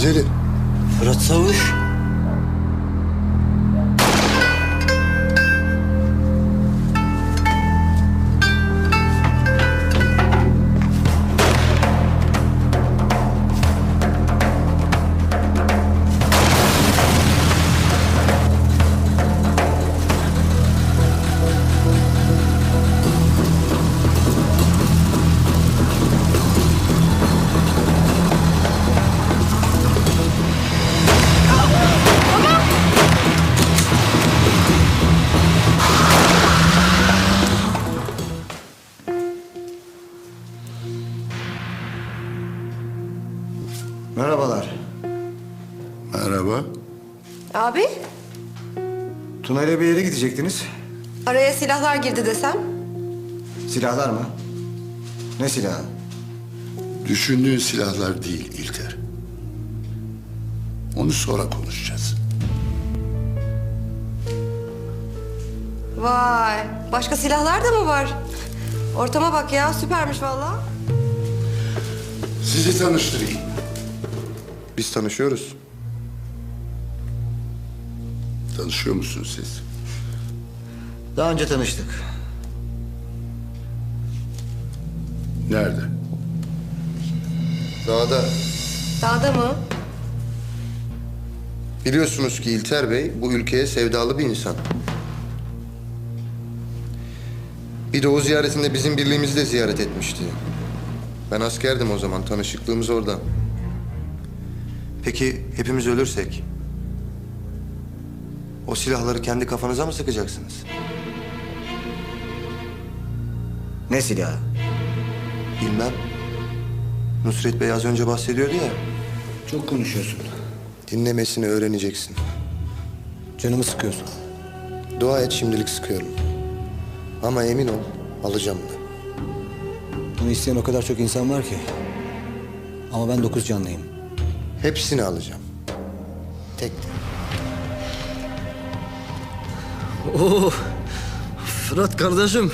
Rizeli. Fırat Savuş. Abi, Tuna ile bir yere gidecektiniz. araya silahlar girdi desem. Silahlar mı? Ne silahı? Düşündüğün silahlar değil İlter. Onu sonra konuşacağız. Vay, başka silahlar da mı var? Ortama bak ya, süpermiş vallahi. Sizi tanıştırayım. Biz tanışıyoruz. Tanışıyor musunuz siz? Daha önce tanıştık. Nerede? Dağda Dağda mı? biliyorsunuz ki İlter Bey bu ülkeye sevdalı bir insan. Bir de o ziyaretinde bizim birliğimizi de ziyaret etmişti. Ben askerdim o zaman. Tanışıklığımız orada. Peki hepimiz ölürsek? O silahları kendi kafanıza mı sıkacaksınız? Ne silahı? Bilmem. Nusret Bey az önce bahsediyordu ya. Çok konuşuyorsun. Dinlemesini öğreneceksin. Canımı sıkıyorsun. Dua et şimdilik sıkıyorum. Ama emin ol alacağım da. Bunu isteyen o kadar çok insan var ki. Ama ben dokuz canlıyım. Hepsini alacağım. Tek tek. Oo, Fırat kardeşim.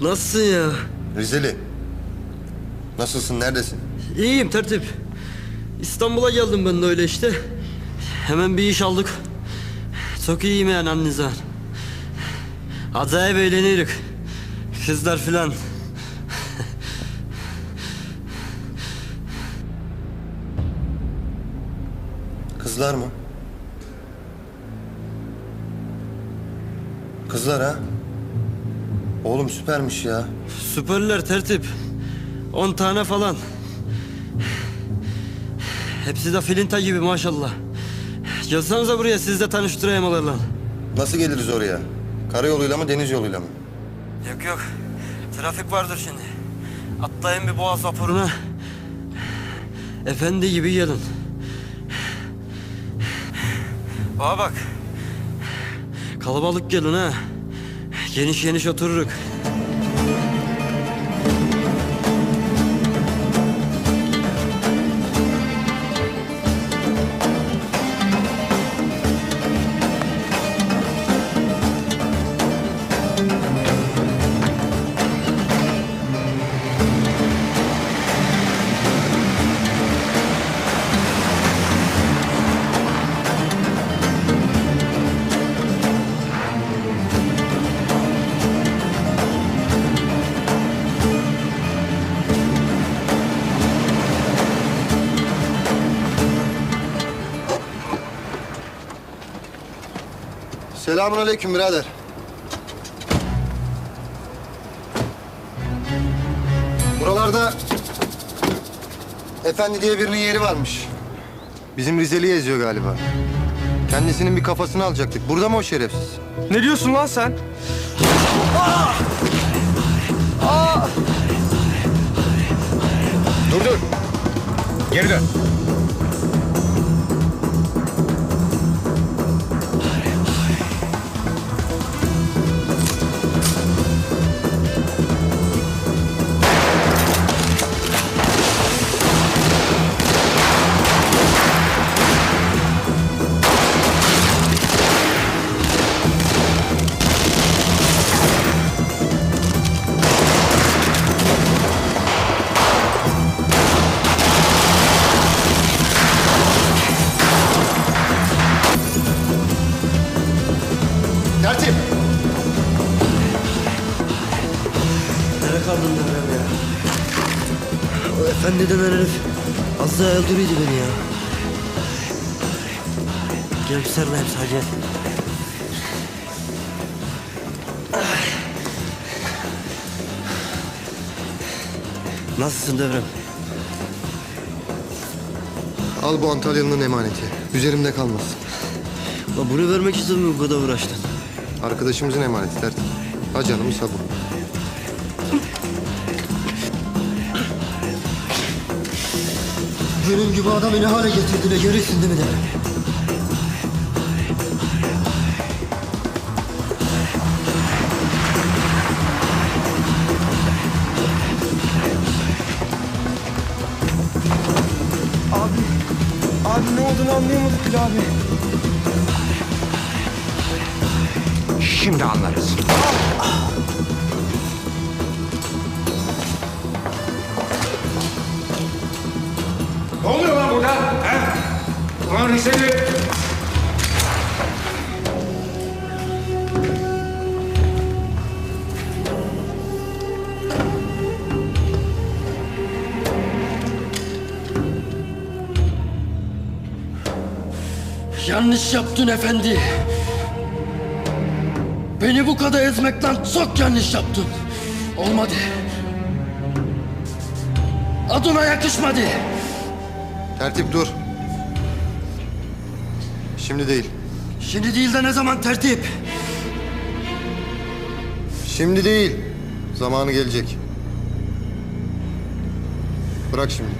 Nasılsın ya? Rizeli. Nasılsın, neredesin? İyiyim tertip. İstanbul'a geldim ben de öyle işte. Hemen bir iş aldık. Çok iyiyim yani annizan. Acayip eğleniyoruz. Kızlar filan. Kızlar mı? Kızlar ha? Oğlum süpermiş ya. Süperler tertip. 10 tane falan. Hepsi de filinta gibi maşallah. Gelsenize buraya siz de tanıştırayım onlarla. Nasıl geliriz oraya? Karayoluyla mı, deniz yoluyla mı? Yok yok. Trafik vardır şimdi. Atlayın bir boğaz vapuruna. Efendi gibi gelin. Bana bak. Kalabalık gelin ha. Geniş geniş otururuk. Selamun aleyküm birader. Buralarda Efendi diye birinin yeri varmış. Bizim Rizeli'yi eziyor galiba. Kendisinin bir kafasını alacaktık. Burada mı o şerefsiz? Ne diyorsun lan sen? Dur dur. Geri dön. Tertip. Nereye kaldın Devrem ya? O efendi denen herif az daha öldürüyordu beni ya. Gel bir sarılayım sadece. Nasılsın Devrem? Al bu Antalyalı'nın emaneti. Üzerimde kalmasın. Ulan bunu vermek için mi bu kadar uğraştın? Arkadaşımızın emaneti tertip. Ha canım sabır. Benim gibi adamı ne hale getirdiğine görüyorsun değil mi Devrem? Abi ne olduğunu anlayamadık bile abi. Şimdi anlarız. Ne oluyor lan burada? He? Ulan Riseli! Yanlış yaptın efendi. Beni bu kadar ezmekten çok yanlış yaptın. Olmadı. Adına yakışmadı. Tertip dur. Şimdi değil. Şimdi değil de ne zaman tertip? Şimdi değil. Zamanı gelecek. Bırak şimdi.